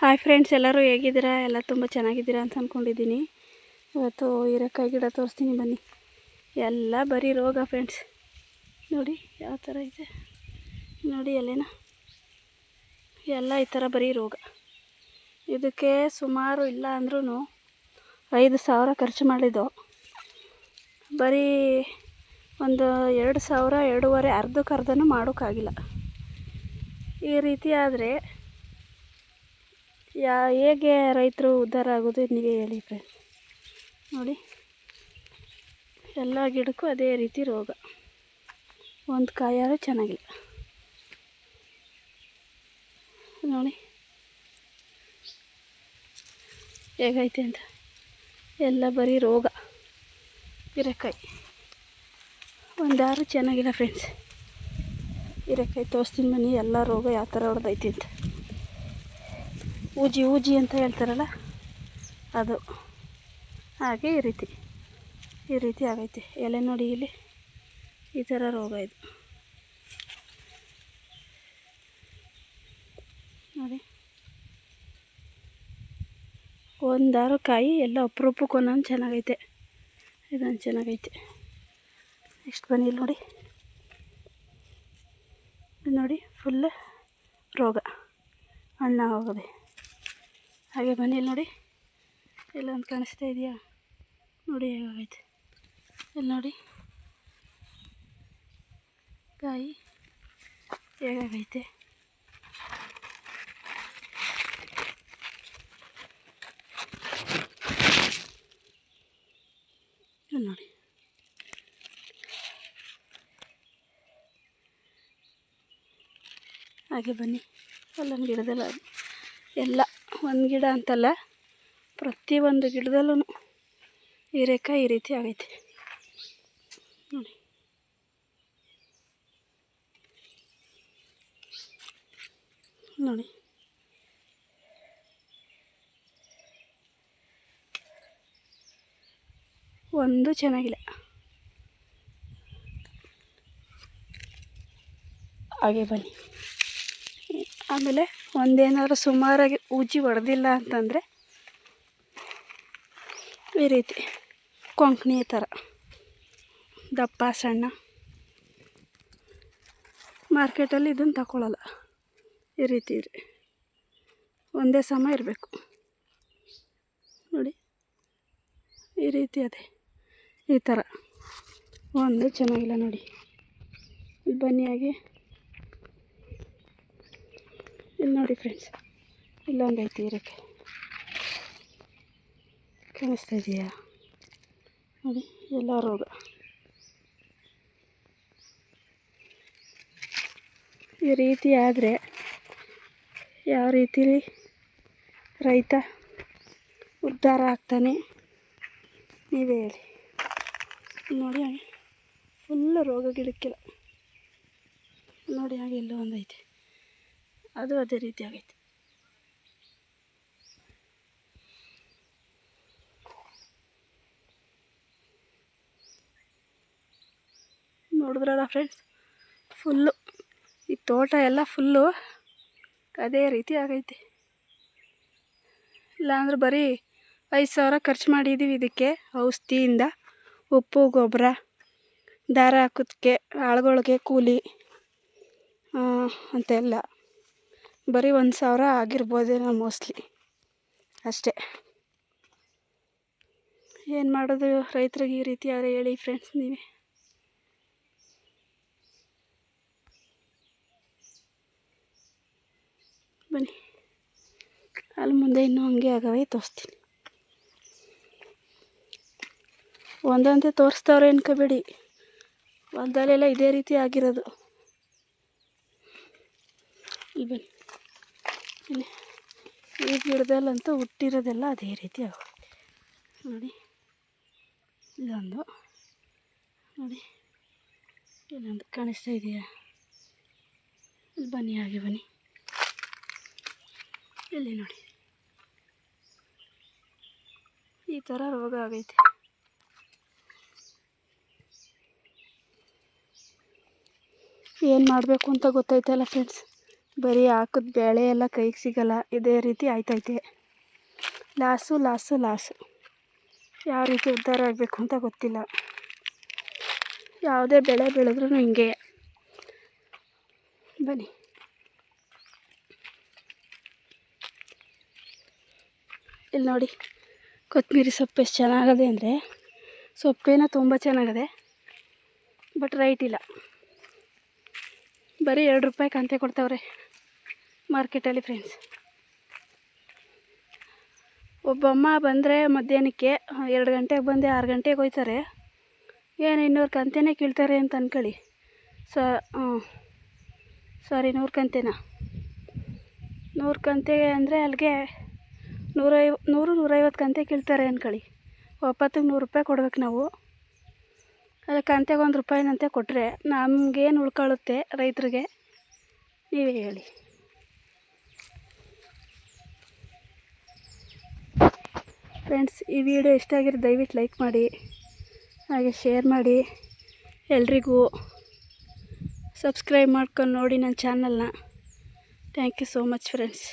Hi friends ಎಲ್ಲರೂ ಹೇಗಿದ್ದೀರಾ? ಎಲ್ಲ ತುಂಬ ಚೆನ್ನಾಗಿದ್ದೀರಾ ಅಂತ ಅಂದ್ಕೊಂಡಿದ್ದೀನಿ ಇವತ್ತು ಹೀರೆಕಾಯಿ ಗಿಡ ತೋರಿಸ್ತೀನಿ ಬನ್ನಿ. ಎಲ್ಲ ಬರೀ ರೋಗ ಫ್ರೆಂಡ್ಸ್ ನೋಡಿ ಯಾವ ಥರ ಇದೆ. ನೋಡಿ ಎಲ್ಲೇನ ಎಲ್ಲ ಈ ಥರ ಬರೀ ರೋಗ. ಇದಕ್ಕೆ ಸುಮಾರು ಇಲ್ಲ ಅಂದ್ರೂ ಐದು ಸಾವಿರ ಖರ್ಚು ಮಾಡಿದ್ದು. ಬರೀ ಒಂದು ಎರಡು ಸಾವಿರ, ಎರಡೂವರೆ ಅರ್ಧಕ್ಕೆ ಅರ್ಧನೂ ಮಾಡೋಕ್ಕಾಗಿಲ್ಲ. ಈ ರೀತಿ ಆದರೆ ಯಾ, ಹೇಗೆ ರೈತರು ಉದ್ಧಾರ ಆಗೋದು ನೀವೇ ಹೇಳಿ ಫ್ರೆಂಡ್ ನೋಡಿ. ಎಲ್ಲ ಗಿಡಕ್ಕೂ ಅದೇ ರೀತಿ ರೋಗ. ಒಂದು ಕಾಯಾರು ಚೆನ್ನಾಗಿಲ್ಲ. ನೋಡಿ. ಹೇಗೈತೆ ಅಂತ. ಎಲ್ಲ ಬರೀ ರೋಗ. ಹೀರೆಕಾಯಿ. ಯಾರು ಚೆನ್ನಾಗಿಲ್ಲ ಫ್ರೆಂಡ್ಸ್ ಹೀರೆಕಾಯಿ ತೋರಿಸ್ತೀನಿ ಬನ್ನಿ, ಎಲ್ಲ ರೋಗ ಯಾವ ಥರ ಹೊಡೆದೈತೆ ಅಂತ. ಊಜಿ ಊಜಿ ಅಂತ ಹೇಳ್ತಾರಲ್ಲ, ಅದು. ಹಾಗೆ ಈ ರೀತಿ. ಈ ರೀತಿ ಆಗೈತೆ. ಎಲೆ ನೋಡಿ ಇಲ್ಲಿ, ಈ ಥರ ರೋಗ ಇದು. ನೋಡಿ. ಒಂದಾರು ಕಾಯಿ ಎಲ್ಲ ಅಪರೂಪಕ್ಕೆ ಒಂದೊಂದು ಚೆನ್ನಾಗೈತೆ. ಇದೊಂದು ಚೆನ್ನಾಗೈತೆ. ನೆಕ್ಸ್ಟ್ ಬನ್ನಿ ಇಲ್ಲಿ ನೋಡಿ. ನೋಡಿ ಫುಲ್ ರೋಗ. ಹೋಗೋದೆ ಹಾಗೆ ಬನ್ನಿ ನೋಡಿ. ಎಲ್ಲೊಂದು ಕಾಣಿಸ್ತಾ ಇದೆಯಾ? ನೋಡಿ ಹೇಗಾಗೈತೆ. ಇಲ್ಲಿ ನೋಡಿ. ಕಾಯಿ ಹೇಗಾಗೈತೆ? ನೋಡಿ. ಹಾಗೆ ಬನ್ನಿ. ಅಲ್ಲೊಂದು ಗಿಡದಲ್ಲ ಎಲ್ಲ ಒಂದು ಗಿಡ ಅಂತಲ್ಲ ಪ್ರತಿಯೊಂದು ಗಿಡದಲ್ಲೂ ಹೀರೆಕಾಯಿ ಈ ರೀತಿ ಆಗೈತೆ. ನೋಡಿ. ನೋಡಿ. ಒಂದು ಚೆನ್ನಾಗಿಲ್ಲ. ಹಾಗೆ ಬನ್ನಿ. ಆಮೇಲೆ ಒಂದೇನಾದ್ರು ಸುಮಾರಾಗಿ ಉಜ್ಜಿ ಹೊಡೆದಿಲ್ಲ ಅಂತಂದರೆ ಈ ರೀತಿ ಕೊಂಕಣಿ ಥರ ದಪ್ಪ ಸಣ್ಣ ಮಾರ್ಕೆಟಲ್ಲಿ ಇದನ್ನು ತಗೊಳ್ಳಲ್ಲ ಈ ರೀತಿ ಇರಿ. ಒಂದೇ ಸಮ ಇರಬೇಕು. ನೋಡಿ. ಈ ರೀತಿ ಅದೇ. ಈ ಥರ. ಒಂದು ಚೆನ್ನಾಗಿಲ್ಲ ನೋಡಿ. ಬನ್ನಿಯಾಗಿ ಇಲ್ಲಿ ನೋಡಿ ಫ್ರೆಂಡ್ಸ್ ಇಲ್ಲೊಂದು ಐತಿ ಇರಕ್ಕೆ. ಕಾಣಿಸ್ತಾ ಇದೆಯಾ? ನೋಡಿ, ಎಲ್ಲ ರೋಗ. ಈ ರೀತಿ ಆದರೆ ಯಾವ ರೀತಿಲಿ ರೈತ ಉದ್ಧಾರ ಆಗ್ತಾನೆ? ನೀವೇ ಹೇಳಿ. ನೋಡಿ ಹಾಗೆ ಫುಲ್ಲು ರೋಗ ಗಿಡಕ್ಕಿಲ್ಲ ನೋಡಿ ಹಾಗೆ ಎಲ್ಲೋ ಒಂದೈತೆ ಅದು ಅದೇ ರೀತಿ ನೋಡಿದ್ರಲ್ಲ ಫ್ರೆಂಡ್ಸ್ ಫುಲ್ಲು ಈ ತೋಟ ಎಲ್ಲ ಫುಲ್ಲು ಅದೇ ರೀತಿ ಆಗೈತೆ. ಇಲ್ಲಾಂದ್ರೆ ಬರೀ ಐದು ಸಾವಿರ ಖರ್ಚು ಮಾಡಿದ್ದೀವಿ ಇದಕ್ಕೆ, ಔಷಧಿಯಿಂದ, ಉಪ್ಪು, ಗೊಬ್ಬರ, ದಾರ ಹಾಕೋದಕ್ಕೆ, ಆಳುಗಳಿಗೆ ಕೂಲಿ ಅಂತೆಲ್ಲ. ಬರೀ ಒಂದು ಸಾವಿರ ಆಗಿರ್ಬೋದೇನೋ ಮೋಸ್ಟ್ಲಿ ಅಷ್ಟೇ. ಏನು ಮಾಡೋದು? ರೈತರಿಗೆ ಈ ರೀತಿ ಆದರೆ ಹೇಳಿ ಫ್ರೆಂಡ್ಸ್ ನೀವೇ. ಬನ್ನಿ. ಅಲ್ಲಿ ಮುಂದೆ ಇನ್ನೂ ಹಂಗೆ ಆಗವೇ, ತೋರಿಸ್ತೀನಿ. ಒಂದೊಂದೇ ತೋರಿಸ್ತವ್ರೆ ಅನ್ಕೋಬೇಡಿ. ಹೊಲ್ದಲ್ಲೆಲ್ಲ ಇದೇ ರೀತಿ ಆಗಿರೋದು. ಇಲ್ಲಿ ಬನ್ನಿ. ಇಲ್ಲಿ ಈ ಗಿಡದಲ್ಲಂತೂ ಹುಟ್ಟಿರೋದೆಲ್ಲ ಅದೇ ರೀತಿ ನೋಡಿ ಇದೊಂದು ನೋಡಿ, ಇಲ್ಲೊಂದು ಕಾಣಿಸ್ತಾ ಇದೆಯಾ? ಇಲ್ಲಿ ಬನ್ನಿ, ಹಾಗೆ ಬನ್ನಿ. ಇಲ್ಲಿ ನೋಡಿ. ಈ ಥರ ರೋಗ ಆಗೈತೆ. ಏನು ಮಾಡಬೇಕು ಅಂತ ಗೊತ್ತಾಯ್ತಲ್ಲ ಫ್ರೆಂಡ್ಸ್ ಬರೀ ಹಾಕಿದ ಬೇಳೆ ಎಲ್ಲ ಕೈಗೆ ಸಿಗಲ್ಲ, ಇದೇ ರೀತಿ ಆಯ್ತೈತೆ. Loss loss loss. ಯಾವ ರೀತಿ ಉದ್ಧಾರ ಆಗಬೇಕು ಅಂತ ಗೊತ್ತಿಲ್ಲ. ಯಾವುದೇ ಬೆಳೆ ಬೆಳೆದ್ರೂ ಹಿಂಗೆ. ಬನ್ನಿ. ಇಲ್ಲಿ ನೋಡಿ ಕೊತ್ತಂಬರಿ ಸೊಪ್ಪು ಎಷ್ಟು ಚೆನ್ನಾಗದೆ ಅಂದರೆ, ಸೊಪ್ಪೇನೋ ತುಂಬ ಚೆನ್ನಾಗದೆ, ಬಟ್ ರೈಟ್ ಇಲ್ಲ. ಬರೀ ಎರಡು ರೂಪಾಯಿ ಕಂತೆ ಕೊಡ್ತಾವ್ರೆ ಮಾರ್ಕೆಟಲ್ಲಿ ಫ್ರೆಂಡ್ಸ್ ಒಬ್ಬಮ್ಮ ಬಂದರೆ ಮಧ್ಯಾಹ್ನಕ್ಕೆ ಎರಡು ಗಂಟೆಗೆ ಬಂದೆ, ಆರು ಗಂಟೆಗೆ ಹೋಯ್ತಾರೆ. ಏನು ಇನ್ನೂರು ಕಂತೆನೇ ಕೀಳ್ತಾರೆ ಅಂತ ಅಂದ್ಕೊಳ್ಳಿ ಸ ಸಾರಿ ನೂರು ಕಂತೆನಾ? ನೂರು ಕಂತೆ ಅಂದರೆ ಅಲ್ಲಿಗೆ ನೂರೈವ, ನೂರು ನೂರೈವತ್ತು ಕಂತೆ ಕೀಳ್ತಾರೆ ಅಂದ್ಕೊಳ್ಳಿ ಒಪ್ಪತ್ತಿಗೆ ನೂರು ರೂಪಾಯಿ ಕೊಡ್ಬೇಕು ನಾವು. ಕಂತೆಗೆ ಒಂದು ರೂಪಾಯಿನಂತೆ ಕೊಟ್ಟರೆ ನಮಗೇನು ಉಳ್ಕೊಳ್ಳುತ್ತೆ ರೈತರಿಗೆ, ನೀವೇ ಹೇಳಿ. ಫ್ರೆಂಡ್ಸ್ ಈ ವಿಡಿಯೋ ಇಷ್ಟ ಆಗಿರೋ ದಯವಿಟ್ಟು ಲೈಕ್ ಮಾಡಿ, ಹಾಗೆ ಶೇರ್ ಮಾಡಿ, ಎಲ್ರಿಗೂ ಸಬ್ಸ್ಕ್ರೈಬ್ ಮಾಡ್ಕೊಂಡು ನೋಡಿ ನನ್ನ ಚಾನಲ್ನ thank you so much friends